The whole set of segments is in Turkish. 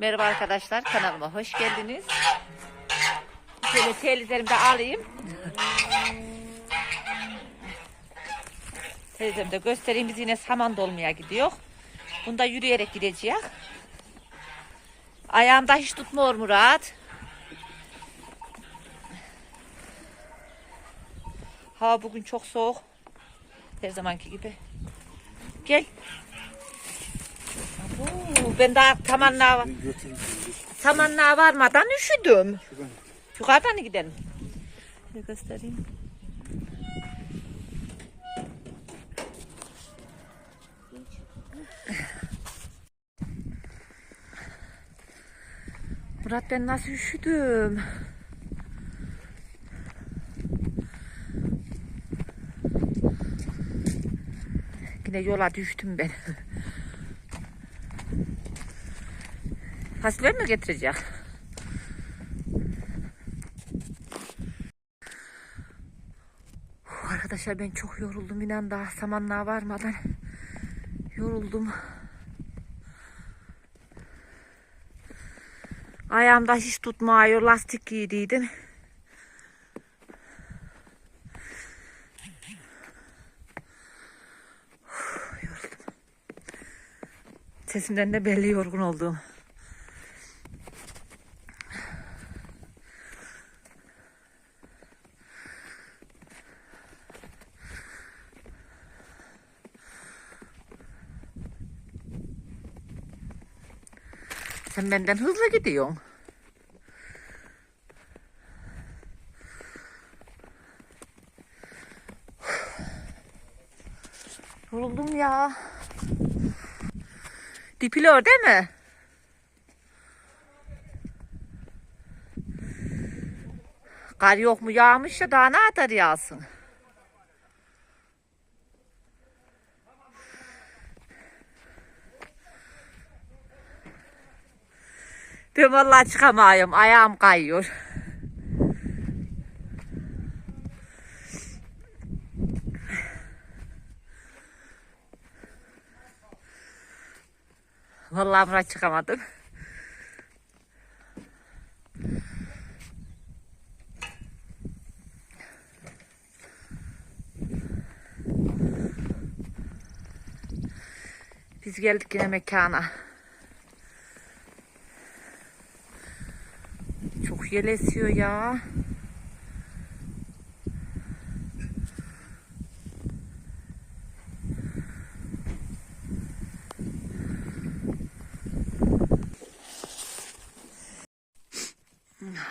Merhaba arkadaşlar kanalıma hoş geldiniz. Şöyle telizlerimi de alayım. Teyzemi de göstereyim. Biz yine saman dolmaya gidiyor. Bunda yürüyerek gideceğiz. Ayağımda hiç tutmuyor Murat. Hava bugün çok soğuk. Her zamanki gibi. Gel. Ben daha tamanlığa, tamanlığa varmadan üşüdüm. Yukarıdan gidelim? Bir göstereyim. Murat ben nasıl üşüdüm. Yine yola düştüm ben. Fasulye mi getirecek? Arkadaşlar ben çok yoruldum inan daha samanlığa varmadan yoruldum. Ayağımda hiç tutmuyor lastik giydiydim. Sesimden de belli yorgun olduğum. Sen benden hızlı gidiyorsun. Yoruldum ya. Dipiliyor değil mi? Kar yok mu yağmış ya daha ne atar yağsın. Ben vallahi çıkamayım. Ayağım kayıyor. Vallahi Murat çıkamadım. Biz geldik yine mekana. Çok yel esiyor ya.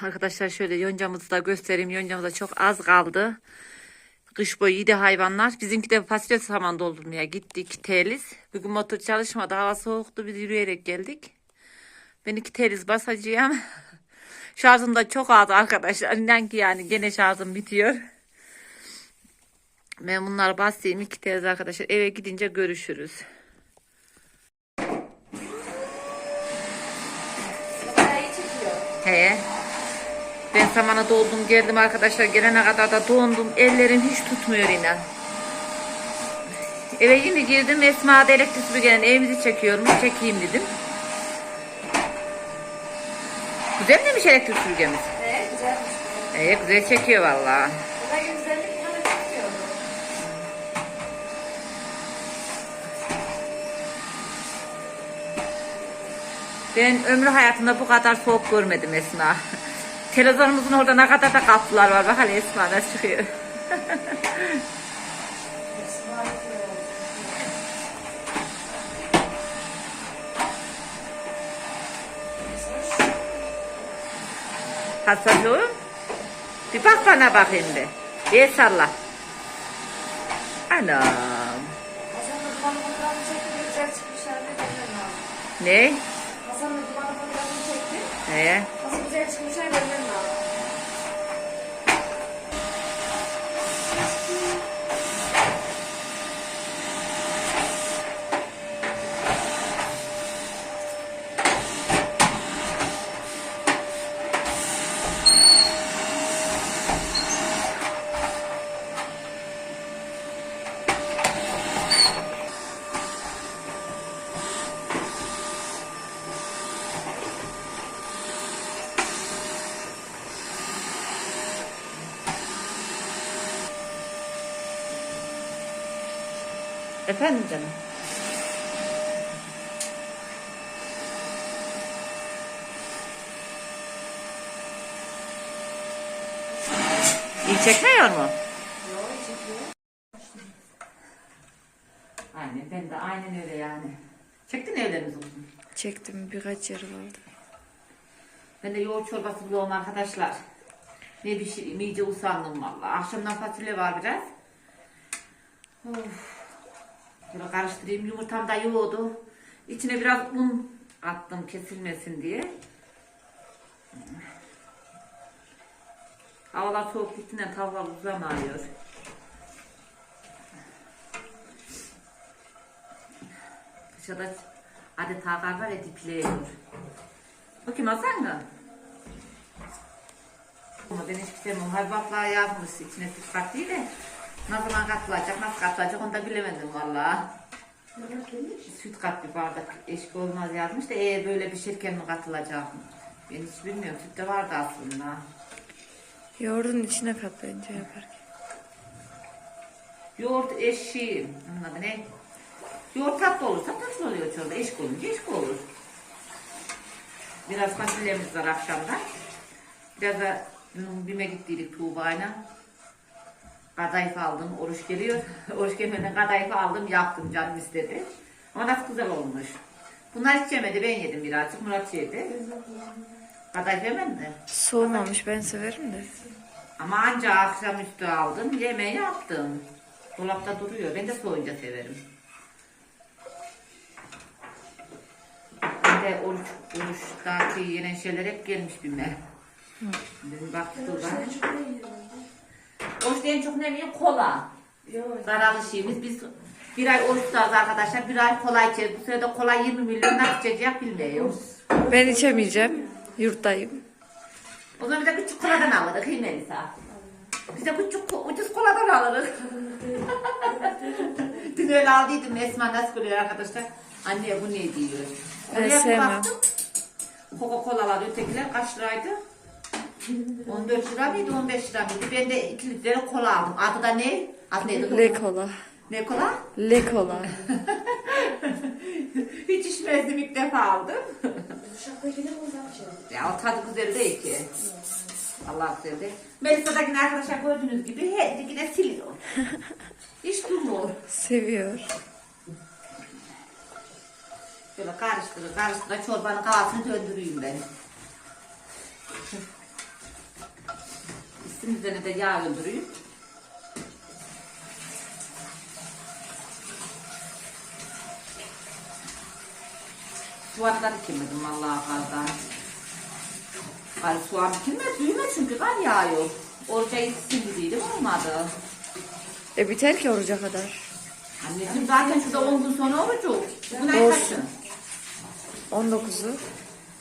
Arkadaşlar şöyle yoncamızı da göstereyim. Yoncamıza çok az kaldı. Kış boyu yedi hayvanlar. Bizimki de fasulye saman doldurmaya gittik. Teliz. Bugün motor çalışmadı. Hava soğuktu. Biz yürüyerek geldik. Ben iki teliz basacağım. Şarjım da çok az arkadaşlar. İnan ki yani gene şarjım bitiyor. Ben bunları basayım iki teliz arkadaşlar. Eve gidince görüşürüz. He. Ben samana doldum geldim arkadaşlar. Gelene kadar da dondum. Ellerim hiç tutmuyor inan. Eve yine girdim. Esma da elektrik süpürgenin evimizi çekiyorum. Çekeyim dedim. Elektrik süpürgemiz? Evet, güzelmiş. Ee, güzel çekiyor vallahi. Bu da güzellik. Ben ömrü hayatımda bu kadar soğuk görmedim Esma. Televizyonumuzun orada ne kadar da kapılar var. Bak hele Esma nasıl çıkıyor. Hasan'cığım. Bir bak bana bakayım bir. Bir salla. Anam. Hasan'ın dumanı fotoğrafını çekti, güzel çıkmış herhalde görmem lazım. Ne? Dumanı fotoğrafını çekti, Ee? nasıl güzel çıkmış herhalde Efendim canım. İyi çekmiyor mu? Aynen ben de aynen öyle yani. Çektin evlerimiz olsun. Çektim birkaç yer vardı. Ben de yoğurt çorbası buluyorum arkadaşlar. Ne pişireyim iyice usandım valla. Akşamdan fasulye var biraz. Of. Böyle karıştırayım. Yumurtam da yoğurdu. İçine biraz un attım kesilmesin diye. Havalar soğuk gittiğinden tavla uzamıyor. Dışarıda adeta var ya dipleyiyor. Bakayım Hasan mı? Ama ben hiç sevmem. Hayvanlığa yazmış içine süt katıyı da. Ne zaman katılacak, nasıl katılacak onu da bilemedim valla. Süt kat bir bardak eşki olmaz yazmış da ee böyle pişirken mi katılacak? Ben hiç bilmiyorum. Süt de vardı aslında. Yoğurdun içine kat bence yaparken. Yoğurt eşi. Anladın ne? Yoğurt tatlı olursa tatlı oluyor çorba. Eşki olunca eşki olur. Biraz fasulyemiz var akşamdan. Biraz da dün bime gittiydik Tuğba'yla. Kadayıf aldım, oruç geliyor. oruç gelmeden kadayıf aldım, yaptım canım istedi. Ama nasıl güzel olmuş. Bunlar hiç yemedi, ben yedim birazcık, Murat yedi. Kadayıf yemedi mi? Soğumamış ben severim de. Ama ancak akşamüstü aldım, yemeği yaptım. Dolapta duruyor, ben de soğuyunca severim. Ben de oruç, oruçtaki yenen şeyler hep gelmiş bime. Dedim bak Tuğba. Oruçta en çok ne yiyor? Kola. Zararlı şeyimiz. Biz bir ay oruç tutarız arkadaşlar. Bir ay kola içeriz. Bu sırada kola 20 milyon nasıl içecek bilmiyorum. Ben içemeyeceğim. Yurttayım. O zaman bir de küçük koladan alırız değil mi Elisa? Biz de küçük ucuz koladan alırız. Dün öyle aldıydım Esma nasıl görüyor arkadaşlar? Anne bu ne diyor? Ben Oraya sevmem. baktım. Coca-Cola'lar ötekiler kaç liraydı? 14 lira mıydı 15 lira mıydı? Ben de 2 litre kola aldım. Adı da ne? Adı neydi? Le kola. Ne kola? Le kola. Hiç içmezdim ilk defa aldım. Şey. Ya o tadı güzel değil ki. Allah güzel değil. Melisa'dakini arkadaşlar gördüğünüz gibi her dikine siliyor. Hiç durmuyor. Seviyor. Böyle karıştırır karıştırır çorbanın kavasını döndüreyim ben. Üstün üzerine de yağ öldüreyim. Soğanı da dikilmedim vallahi kardan. Ay soğan dikilmez büyümez çünkü kar yağıyor. Oruca gibiydim olmadı. E biter ki oruca kadar. Anneciğim zaten şurada 10 gün sonra orucu. Bugün ay Olsun. kaçı? 19'u.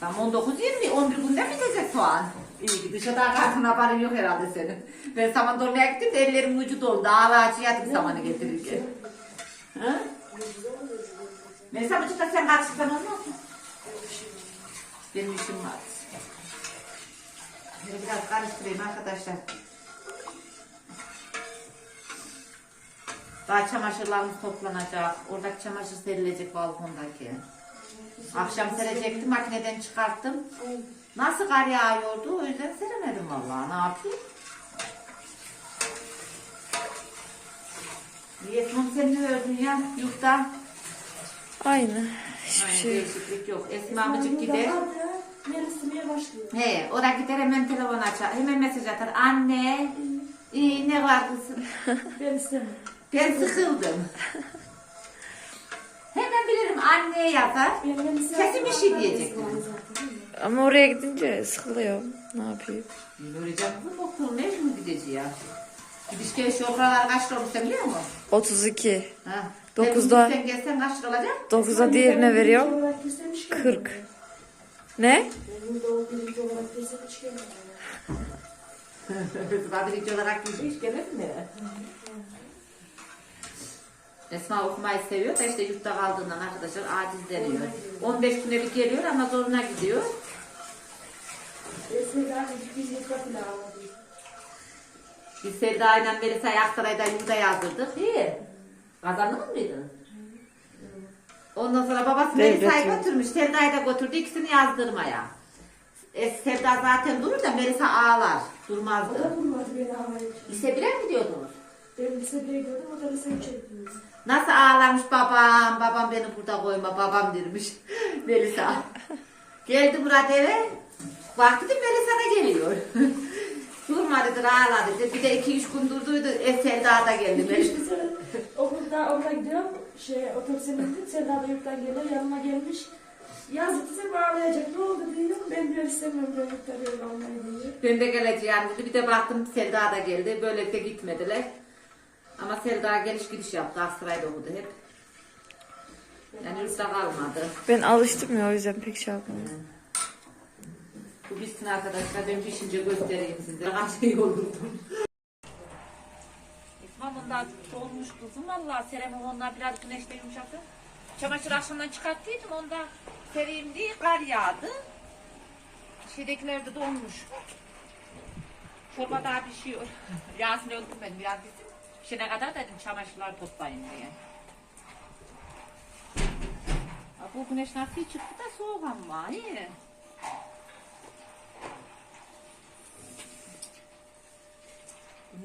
Tam 19 20 11 günde mi bitecek soğan? İyi ki dışarıda kartın haberin yok herhalde senin. Ben saman dolmaya gittim de ellerim ucu doldu. Ağla ağacı yatıp samanı getirirken. Hı? Melisa bu çıta sen kaçırsan olmaz mı? Benim işim var. Şöyle biraz karıştırayım arkadaşlar. Daha çamaşırlarımız toplanacak. Oradaki çamaşır serilecek balkondaki. Akşam serecektim makineden çıkarttım. Nasıl kar yağıyordu o yüzden seremedim vallahi ne yapayım. Yetmem sen ne ördün ya yurtta? Aynı. Hiçbir Aynı şey yok. değişiklik yok. Esma Bıcık gider. Melisa'ya başlıyor. He, oraya gider hemen telefon açar. Hemen mesaj atar. Anne, iyi ne var kızım? Ben istemem. Ben sıkıldım. hemen bilirim anne yazar. Ben Melisa'ya Kesin bir şey diyecek. Ama oraya gidince sıkılıyorum. Ne yapayım? Böyle canım doktor mecbur gideceğiz ya. Gidiş geliş yollar kaç lira olursa biliyor musun? 32. Ha. Dokuzda- Sen gelsen kaç lira olacak? 9'a diğerine. Olarak ki. 40. Ne? Ben burada o birinci olarak girsem hiç gelmem. Birinci olarak gidip hiç gelir mi? Esma okumayı seviyor da işte yurtta kaldığından arkadaşlar aciz deniyor. 15 güne bir geliyor ama zoruna gidiyor. Mesela bir yılda bile ağladı. Biz Sevda ile Melisa'yı Aksaray'da yurda yazdırdık. İyi. Kazandın mıydın? Ondan sonra babası Evet, Melisa'yı götürmüş. Selda'yı da götürdü ikisini yazdırmaya. E, Sevda zaten durur da Melisa ağlar. Durmazdı. O da bulmadı beni havaya. Lise 1'e mi gidiyordunuz? Ben lise 1'e gidiyordum, o da lise 3'e gidiyordu. Nasıl ağlamış babam, babam beni burada koyma, babam demiş Melisa. Geldi Murat eve, baktı dedim Melisa da geliyor. Durmadıdır ağladı. Bir de iki üç gün durduydu, ev Selda da geldi. Melisa. İşte sonra okulda okula gidiyorum. Şey, otobüse bindim. Selda da yurttan geliyor. Yanıma gelmiş. Yazdı sen bağlayacak. Ne oldu diyorum. Ben diyor istemiyorum diyor yurtta böyle olmayı diyor. Ben de geleceğim dedi. Bir de baktım Selda da geldi. Böyle de gitmediler. Ama Selda geliş gidiş yaptı. Aksaray'da okudu hep. Yani yurtta kalmadı. Ben alıştım ya o yüzden pek şey yapmıyorum. Bu bitsin arkadaşlar. Ben pişince göstereyim size. Kaç şey yoruldum. İsmail da dolmuş kızım. Valla seremim onlar biraz güneşte yumuşadı. Çamaşır akşamdan çıkarttıydım. Onda sereyim diye kar yağdı. Şeydekiler de donmuş. Çorba daha pişiyor. Yasin öldürmedim biraz bizim. Pişene kadar dedim çamaşırlar toplayın diye. Bu güneş nasıl çıktı da soğuk ama iyi.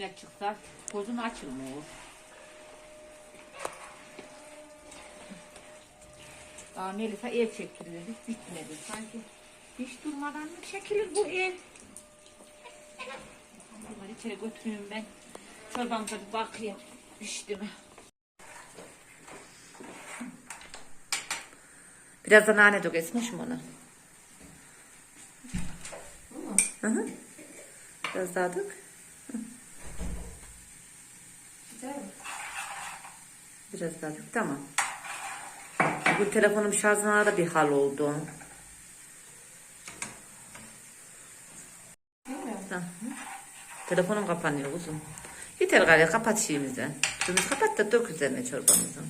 Güneş çıksa gözün açılmıyor. Daha Melisa ev çekiliyor. Hiç bitmedi. Sanki hiç durmadan mı çekilir bu ev? Bunları içeri götüreyim ben. Çorbamıza bir bakayım. Pişti mi? Biraz da nane dök esmiş mi ona? Hı hı. Biraz daha dök. Biraz daha dök. Tamam. Bu telefonum şarjına da bir hal oldu. Telefonum kapanıyor uzun. Yeter galiba kapat şeyimizi. Şunu kapat da dök üzerine çorbamızın.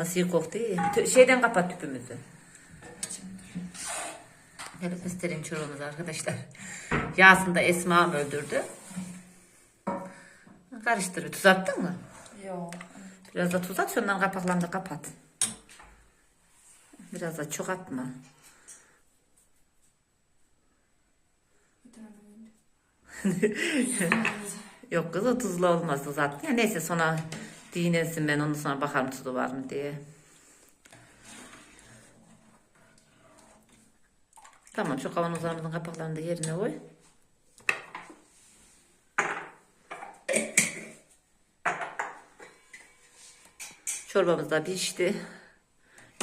Nasıl iyi koktu Şeyden kapat tüpümüzü. Hele göstereyim çorbamızı arkadaşlar. Yağsını da Esma'm öldürdü. Karıştır. bir. Tuz attın mı? Yok. Biraz da tuz at sonra kapaklarını da kapat. Biraz da çok atma. Yok kız o tuzlu olmaz tuz at. Ya neyse sonra dinlensin ben ondan sonra bakarım tuzu var mı diye. Tamam şu kavanozlarımızın kapaklarını da yerine koy. Çorbamız da pişti.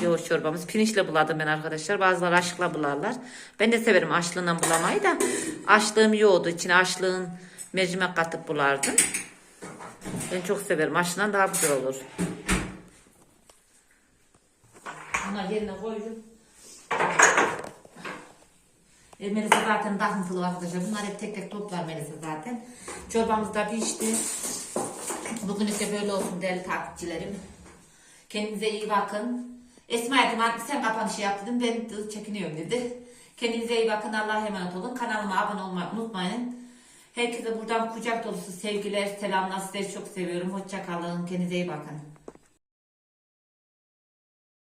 Yoğurt çorbamız. Pirinçle buladım ben arkadaşlar. Bazıları aşkla bularlar. Ben de severim aşlığından bulamayı da. Aşlığım yoğurdu. İçine aşlığın mercimek katıp bulardım. Ben çok severim. Aşlığından daha güzel olur. Bunları yerine koydum. E, Melisa zaten dağıntılı arkadaşlar. Bunlar hep tek tek toplar Melisa zaten. Çorbamız da pişti. Bugün ise böyle olsun değerli takipçilerim. Kendinize iyi bakın. Esma dedim abi sen kapanışı yap dedim. Ben çekiniyorum dedi. Kendinize iyi bakın. Allah'a emanet olun. Kanalıma abone olmayı unutmayın. Herkese buradan kucak dolusu sevgiler, selamlar. Sizleri çok seviyorum. Hoşça kalın. Kendinize iyi bakın.